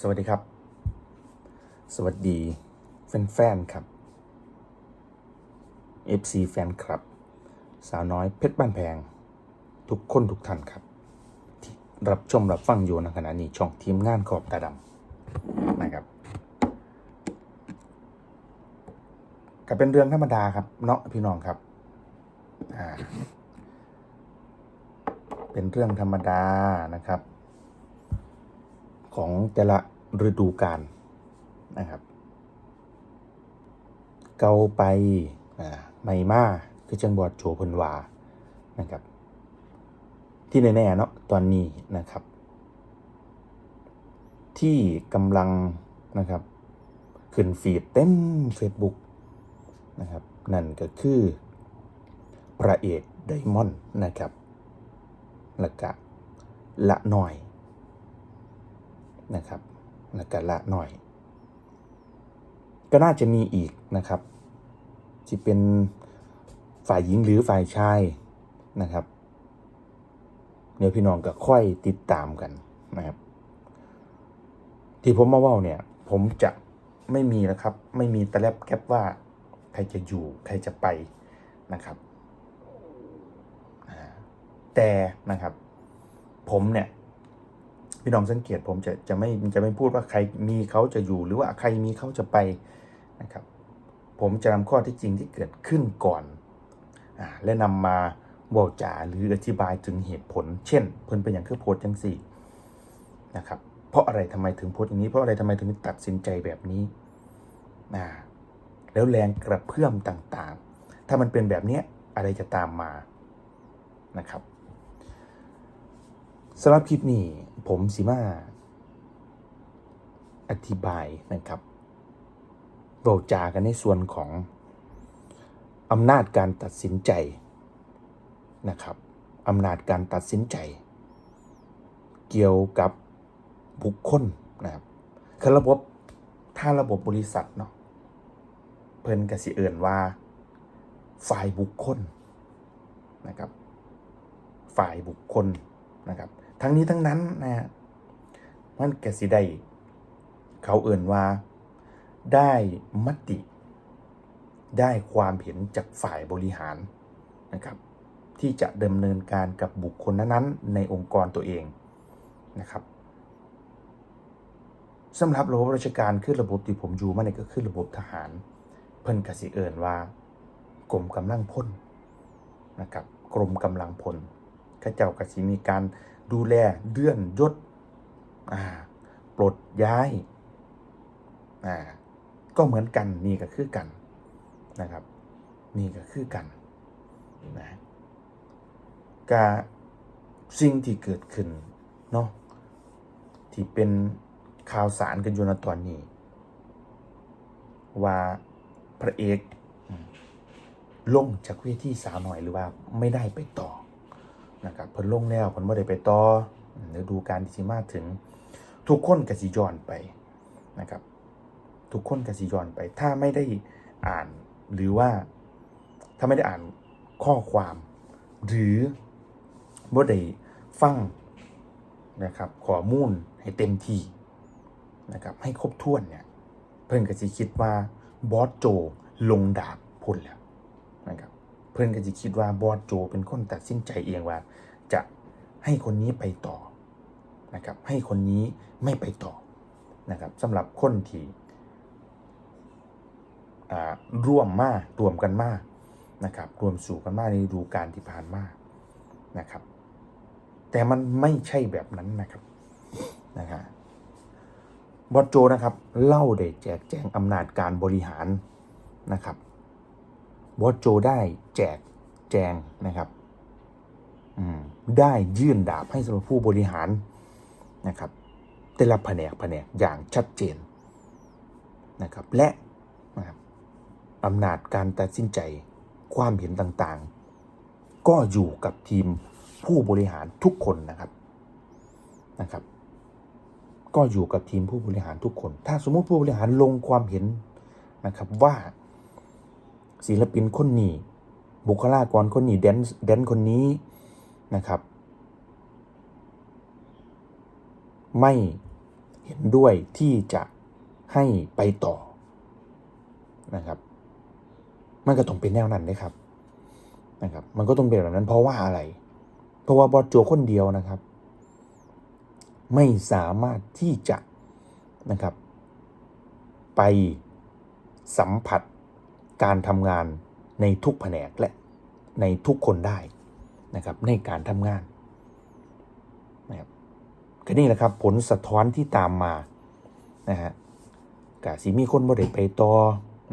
สวัสดีครับ สวัสดีแฟนๆครับ FC แฟนคลับ สาวน้อยเพชรบ้านแพง ทุกคนทุกท่านครับ ที่รับชมรับฟังอยู่ในขณะนี้ช่องทีมงานขอบตาดำนะครับก็เป็นเรื่องธรรมดาครับเนาะพี่น้องครับอ่าเป็นเรื่องธรรมดานะครับ ของแต่ละฤดูกาลนะครับ เกาไปไม่มาคือจังบอดโจเพิ่นวานะครับ ที่แน่ๆเนาะตอนนี้นะครับ ที่กำลังนะครับ ขึ้นฟีดเต็ม Facebook นะครับ นั่นก็คือ พระเอกไดมอนด์นะครับแล้วก็ละหน่อย นะครับแล้วก็ละหน่อย ก็น่าจะมีอีกนะครับที่เป็นฝ่ายหญิงหรือฝ่ายชายนะครับเดี๋ยวพี่น้องก็ค่อยติดตามกันนะครับ ที่ผมมาว่าเนี่ย ผมจะไม่มีนะครับ ไม่มีตะแลบแก๊บว่า ใครจะอยู่ใครจะไปนะครับแต่นะครับ ผมเนี่ย พี่น้องสังเกตผมจะจะไม่จะไม่พูดว่าใครมีเขาจะอยู่หรือว่าใครมีเขาจะไปนะครับ ผมจะนำข้อที่จริงที่เกิดขึ้นก่อนอ่าและนำมาบอกจาหรืออธิบายถึงเหตุผล เช่น เพิ่นเป็นอย่างคือโพสต์จังสี่นะครับ เพราะอะไรทำไมถึงโพสต์อย่างนี้ เพราะอะไรทำไมถึงตัดสินใจแบบนี้อ่าแล้วแรงกระเพื่อมต่างๆ ถ้ามันเป็นแบบนี้อะไรจะตามมานะครับ สำหรับคลิปนี้ผมสิมา อธิบายนะครับบอกจากันในส่วนของอำนาจการตัดสินใจนะครับอำนาจการตัดสินใจ เกี่ยวกับบุคคลนะครับคือระบบถ้าระบบบริษัทเนาะเพิ่นกสิเอื่นว่า ฝ่ายบุคคลนะครับ ฝ่ายบุคคลนะครับ ทั้งนี้ทั้งนั้นนะฮะมันกสิได้ เขาเอื่นว่า ได้มติ ได้ความเห็นจากฝ่ายบริหารนะครับ ที่จะดำเนินการกับบุคคลนั้นๆในองค์กรตัวเองนะครับสำหรับระบบราชการคือระบบที่ผมอยู่มาเนี่ยก็คือระบบทหาร เพิ่นกสิเอินว่ากรมกำลังพลนะครับกรมกำลังพลข้าเจ้ากสิมีการ ดูแลเลื่อนยศปลดย้ายาก็เหมือนกันนี่ก็คือกันนะครับ นี่ก็คือกันนะกาสิ่งที่เกิดขึ้นเนาะที่เป็นข่าวสารกันอยู่ในตอนนี้ ว่าพระเอกลงจากเวทีสาวหน่อยหรือว่าไม่ได้ไปต่อ นะครับเพิ่นลงแล้วเพิ่นบ่ได้ไปต่ออืมฤดูกาลที่สิมาถึง ทุกคนก็สิย้อนไปนะครับ ทุกคนก็สิย้อนไป ถ้าไม่ได้อ่านหรือว่าถ้าไม่ได้อ่านข้อความ หรือบ่ได้ฟังนะครับข้อมูลให้เต็มที่นะครับให้ครบถ้วนเนี่ยเพิ่นก็สิคิดว่าบอสโจลงดาบพุ่นแล้วนะครับ เพื่อนก็จะคิดว่าบอสโจเป็นคนตัดสินใจเองว่า จะให้คนนี้ไปต่อนะครับให้คนนี้ไม่ไปต่อนะครับสำหรับคนที่อ่าร่วมมากรวมกันมากนะครับรวมสู่กันมากในดูการที่ผ่านมานะครับ แต่มันไม่ใช่แบบนั้นนะครับนะฮะบอสโจนะครับเล่าได้แจกแจงอำนาจการบริหารนะครับ บอสโจได้แจกแจงนะครับได้ยื่นดาบให้สำหรับผู้บริหารนะครับแต่ละแผนกแผนกอย่างชัดเจนนะครับและนะบอำนาจการตัดสินใจความเห็นต่างๆ ก็อยู่กับทีมผู้บริหารทุกคนนะครับนะครับ ก็อยู่กับทีมผู้บริหารทุกคน ถ้าสมมติผู้บริหารลงความเห็นนะครับว่า ศิลปินคนนี้ บุคลากรคนนี้แดนแดนคนนี้นะครับ ไม่เห็นด้วยที่จะให้ไปต่อนะครับมันก็ต้องเป็นแนวนั้นนะครับนะครับ มันก็ต้องเป็นแบบนั้นเพราะว่าอะไร เพราะว่าบอสโจคนเดียวนะครับ ไม่สามารถที่จะนะครับ ไปสัมผัส การทำงานในทุกแผนกและในทุกคนได้นะครับในการทำงานนะครับก็นี่แหละครับผลสะท้อนที่ตามมานะฮะกะสิมีคนบ่ได้ไปต่อ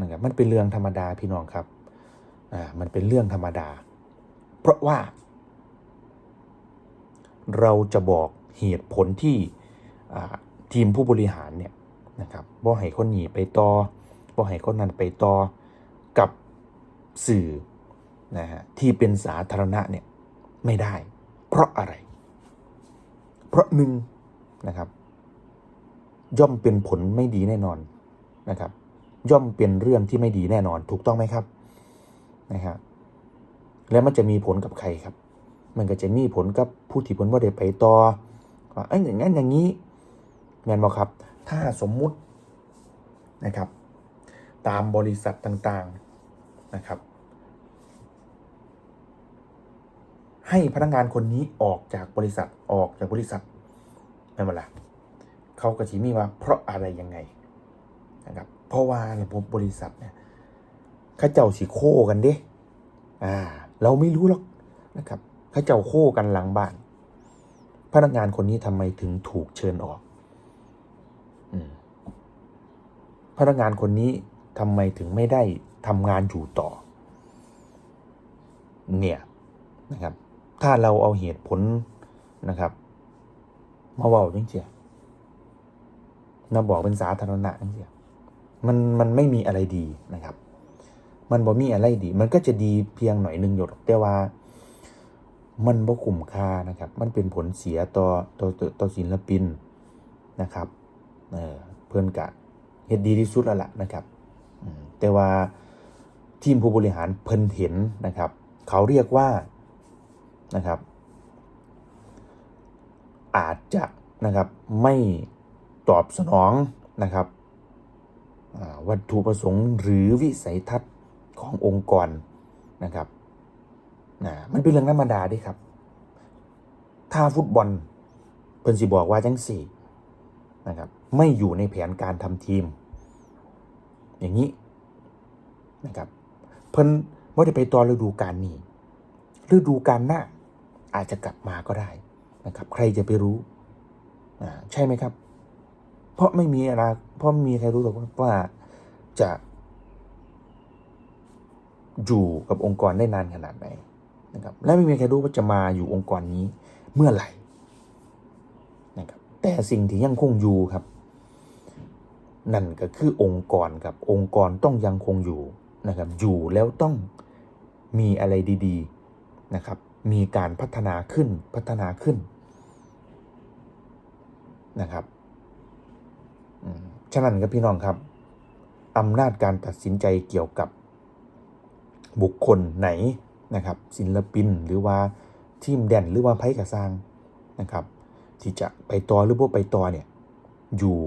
นะครับมันเป็นเรื่องธรรมดาพี่น้องครับอ่ามันเป็นเรื่องธรรมดา เพราะว่า เราจะบอกเหตุผลที่ทีมผู้บริหารเนี่ยนะครับบ่ให้คนหนีไปต่อบ่ให้คนนั้นไปต่อ กับสื่อนะฮะที่เป็นสาธารณะเนี่ยไม่ได้ เพราะอะไร เพราะหนึ่งนะครับ ย่อมเป็นผลไม่ดีแน่นอนนะครับ ย่อมเป็นเรื่องที่ไม่ดีแน่นอน ถูกต้องไหมครับนะครับแล้วมันจะมีผลกับใครครับ มันก็จะมีผลกับผู้ที่ผลว่าได้ไปต่อว่าเอ้ยอย่างนั้นอย่างนี้แมนบอกครับ ถ้าสมมุตินะครับ ตามบริษัทต่างๆ นะครับ ให้พนักงานคนนี้ออกจากบริษัทออกจากบริษัทนั่นแหละเขาก็จะมีว่าเพราะอะไรยังไงนะครับเพราะว่าระบบบริษัทเนี่ยข้าเจ้าสีโคกันเด้อ่า เราไม่รู้หรอกนะครับข้าเจ้าโคกันหลังบ้าน พนักงานคนนี้ทำไมถึงถูกเชิญออกอมพนักงานคนนี้ทำไมถึงไม่ได้ ทำงานอยู่ต่อ เนี่ยนะครับ ถ้าเราเอาเหตุผลนะครับ มาว่าจริงๆมาบอกเป็นสาธารณะจริงๆมันมันไม่มีอะไรดีนะครับ มันบ่มีอะไรดี มันก็จะดีเพียงหน่อยหนึ่งหยดแต่ว่า มันบ่คุ้มค่านะครับ มันเป็นผลเสียต่อต่อต่อศิลปินนะครับเออเพื่อนกะเฮ็ดดีที่สุดแล้วล่ะนะครับแต่ว่า ทีมผู้บริหารเพิ่นเห็นนะครับ เขาเรียกว่านะครับ อาจจะนะครับไม่ตอบสนองนะครับวัตถุประสงค์หรือวิสัยทัศน์ขององค์กรนะครับนะมันเป็นเรื่องธรรมดาด้วยครับ ถ้าฟุตบอลเพิ่นสิบอกว่าจังสี่นะครับไม่อยู่ในแผนการทำทีม อย่างนี้นะครับ เพิ่นว่าได้ไปต่อฤดูกาลนี้ฤดูกาลหน้าอาจจะกลับมาก็ได้นะครับ ใครจะไปรู้อ่าใช่ไหมครับ เพราะไม่มีอะไรเพราะมีใครรู้หรอกว่าจะอยู่กับองค์กรได้นานขนาดไหนนะครับและไม่มีใครรู้ว่าจะมาอยู่องค์กรนี้เมื่อไหร่นะครับแต่สิ่งที่ยังคงอยู่ครับ นั่นก็คือองค์กรครับองค์กรต้องยังคงอยู่ นะครับอยู่แล้วต้องมีอะไรดีๆนะครับ มีการพัฒนาขึ้นพัฒนาขึ้นนะครับฉะนั้นครับพี่น้องครับอำนาจการตัดสินใจเกี่ยวกับบุคคลไหนนะครับ ศิลปินหรือว่าทีมแดนหรือว่าไพ่กระซางนะครับ ที่จะไปต่อหรือว่าไปต่อเนี่ยอยู่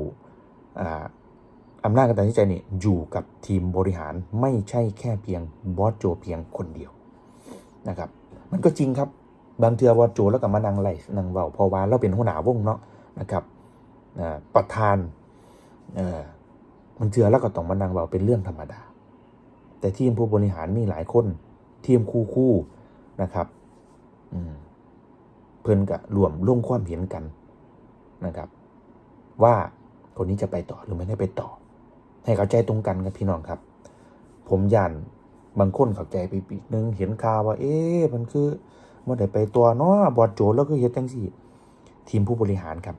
อำนาจการตัดสินใจเนี่ยอยู่กับทีมบริหารไม่ใช่แค่เพียงบอสโจเพียงคนเดียวนะครับ มันก็จริงครับบางเทือบอสโจแล้วก็มานังไล่นั่งเบาพราะว่าเราเป็นหัวหน้าวงเนาะนะครับอ่าประธานอ่อมันเทือแล้วก็ต้องมานังเบาเป็นเรื่องธรรมดา แต่ทีมผู้บริหารมีหลายคนทีมคู่คู่นะครับอืมเพิ่นกะรวมร่วมความเห็นกันนะครับ ว่าคนนี้จะไปต่อหรือไม่ได้ไปต่อ ให้เข้าใจตรงกันครับพี่น้องครับ ผมยันบางคนเข้าใจไปปีนึงเห็นข่าวว่า เอ๊ะมันคือเมื่อได้ไปตัวเนาะบอดโจแล้วก็เฮ็ดจังซี่ ทีมผู้บริหารครับ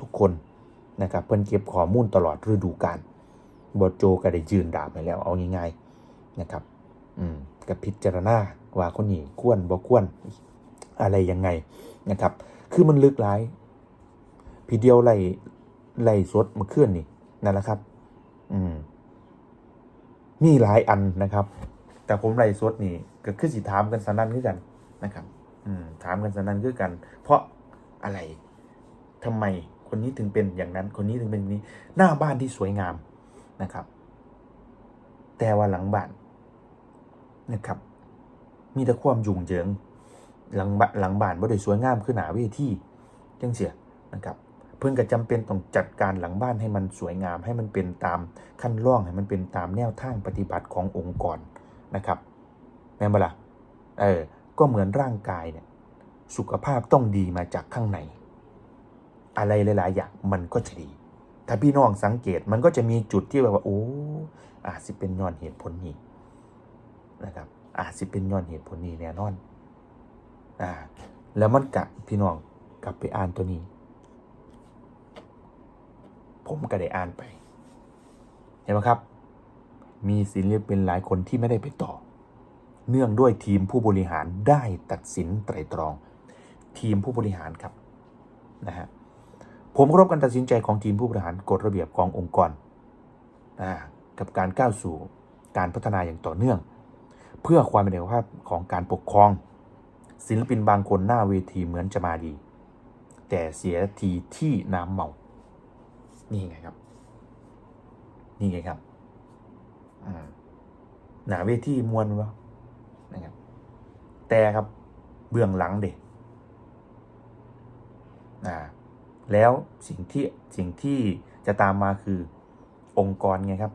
ทุกคนนะครับเพิ่นเก็บข้อมูลตลอดฤดูกาลบอดโจก็ได้ยืนดาบไปแล้วเอาง่ายๆนะครับ อืมกับพิจารณาว่าคนนี้ควรบ่ควรอะไรยังไงนะครับ คือมันลึกหลายพี่เดียวไล่ไล่สดมาเคลื่อนนี่นั่นแหละครับ อืมมีหลายอันนะครับ แต่ผมไล่สดนี่ก็คือสิถามกันสนั่นคือกันนะครับ อืม ถามกันสนั่นคือกัน เพราะอะไรทำไมคนนี้ถึงเป็นอย่างนั้น คนนี้ถึงเป็นอย่างนี้ หน้าบ้านที่สวยงามนะครับ แต่ว่าหลังบ้านนะครับ มีแต่ความยุ่งเหยิงหลังบ้านหลังบ้านบ่ได้สวยงามคือหนาเวทีจังเสียนะครับ เพิ่นก็จำเป็นต้องจัดการหลังบ้านให้มันสวยงาม ให้มันเป็นตามขั้นร่องให้มันเป็นตามแนวทางปฏิบัติขององค์กรนะครับแม่นบ่ล่ะเออก็เหมือนร่างกายเนี่ยสุขภาพต้องดีมาจากข้างใน อะไรหลาย ๆ อย่างมันก็จะดี ถ้าพี่น้องสังเกตมันก็จะมีจุดที่แบบว่าโอ้อาจสิเป็นย้อนเหตุผลนี้นะครับอาจสิเป็นย้อนเหตุผลนี้แน่นอนอ่าแล้วมันกลับพี่น้องกลับไปอ่านตัวนี้ ผมก็ได้อ่านไป เห็นไหมครับ มีศิลปินหลายคนที่ไม่ได้ไปต่อ เนื่องด้วยทีมผู้บริหารได้ตัดสินไตรตรอง ทีมผู้บริหารครับนะฮะผมเคารพการตัดสินใจของทีมผู้บริหารกฎระเบียบขององค์กรอ่ากับการก้าวสู่การพัฒนาอย่างต่อเนื่อง เพื่อความเป็นเอกภาพของการปกครอง ศิลปินบางคนหน้าเวทีเหมือนจะมาดี แต่เสียทีที่น้ำเมา นี่ไงครับ นี่ไงครับหนาเวทีมวนวะนะครับ แต่ครับเบื้องหลังเด็กอ่าแล้วสิ่งที่สิ่งที่จะตามมาคือองค์กรไงครับ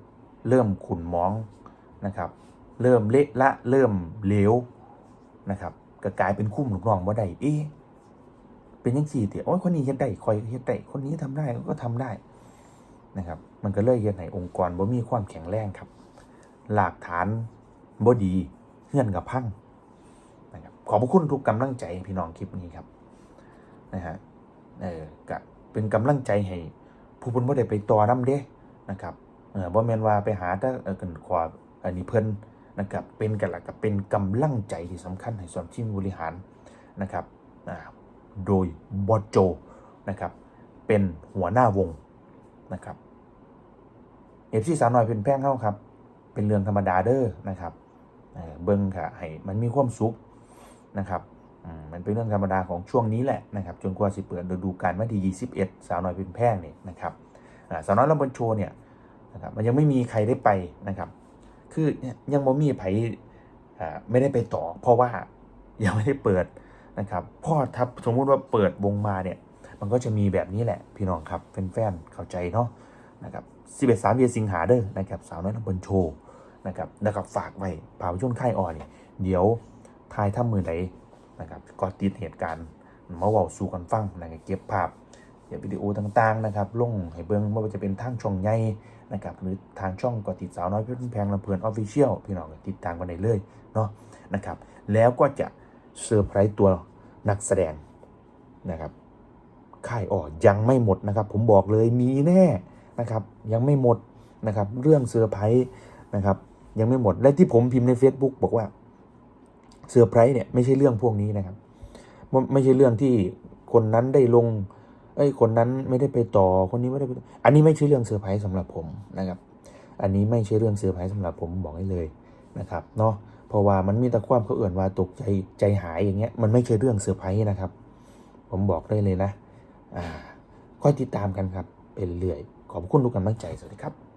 เริ่มขุนมองนะครับ เริ่มเละละเริ่มเลวนะครับก็กลายเป็นคุ้มลูกน้องบ่ได้เอ๊ะเป็นยังสี่เถอะโอ้ยคนนี้เฮ็ดได้คอยเฮ็ดได้คนนี้ทำได้ก็ทำได้ นะครับ มันก็เลยเฮ็ดให้องค์กรบ่มีความแข็งแรงครับ หลักฐานบ่ดีเงื่อนกับพังนะครับขอบพระคุณทุกกำลังใจพี่น้องคลิปนี้ครับนะฮะเออก็เป็นกำลังใจให้ผู้เพิ่นบ่ได้ไปต่อนํเด้นะครับเออบ่แม่นว่าไปหาแต่เออกันขวาอันนี้เพิ่นนะครับเป็นกันละกับเป็นกำลังใจที่สำคัญให้ส่วนทีมบริหารนะครับอ่าโดยบอโจนะครับเป็นหัวหน้าวง นะครับเอฟซีสาวน้อยเป็นแป้งเข้าครับ เป็นเรื่องธรรมดาเด้อนะครับเบิ้งค่ะให้มันมีความสุขนะครับมันเป็นเรื่องธรรมดาของช่วงนี้แหละนะครับ จนกว่าสิเปิดฤดูกาลวันที่21 สาวน้อยเป็นแพร่งเนี่ยนะครับสาวน้อยลำบนโชว์เนี่ยนะครับมันยังไม่มีใครได้ไปนะครับ คือยังบ่มีไผ่ไม่ได้ไปต่อ เพราะว่ายังไม่ได้เปิดนะครับพ่อทับสมมุติว่าเปิดวงมาเนี่ย มันก็จะมีแบบนี้แหละพี่น้องครับแฟนๆเข้าใจเนาะนะครับ11 3เดือนสิงหาเด้อนะครับสาวน้อยลำบนโชว์นะครับแล้วก็ฝากไว้ภาพยนตร์ค่ายอ่อนเนี่ยเดี๋ยวทายถ้ามือไหนนะครับก็ติดเหตุการณ์มาเว้าสู่กันฟังนะครับเก็บภาพเก็บวิดีโอต่างๆนะครับลงให้เบิ่งไม่ว่าจะเป็นทางช่องใหญ่นะครับหรือทางช่องกอติดสาวน้อยเพื่อนแพงลำเพลินออฟฟิเชียลพี่น้องติดตามกันได้เลยเนาะนะครับแล้วก็จะเซอร์ไพรส์ตัวนักแสดงนะครับ ค่ายอ่อยังไม่หมดนะครับ ผมบอกเลยมีแน่นะครับยังไม่หมดนะครับ เรื่องเซอร์ไพรส์นะครับ ยังไม่หมดและที่ผมพิมพ์ใน Facebook บอกว่าเซอร์ไพรส์เนี่ยไม่ใช่เรื่องพวกนี้นะครับ ไม่ใช่เรื่องที่คนนั้นได้ลงเอ้ยคนนั้นไม่ได้ไปต่อคนนี้ไม่ได้ไปอันนี้ไม่ใช่เรื่องเซอร์ไพรส์สำหรับผมนะครับ อันนี้ไม่ใช่เรื่องเซอร์ไพรส์สำหรับผมบอกให้เลยนะครับเนาะเพราะว่ามันมีแต่ความเขาเอื่นว่าตกใจใจหายอย่างเงี้ยมันไม่ใช่เรื่องเซอร์ไพรส์นะครับ ผมบอกได้เลยนะ ค่อยติดตามกันครับเป็นเรื่อย ขอบคุณทุกกำลังใจสวัสดีครับ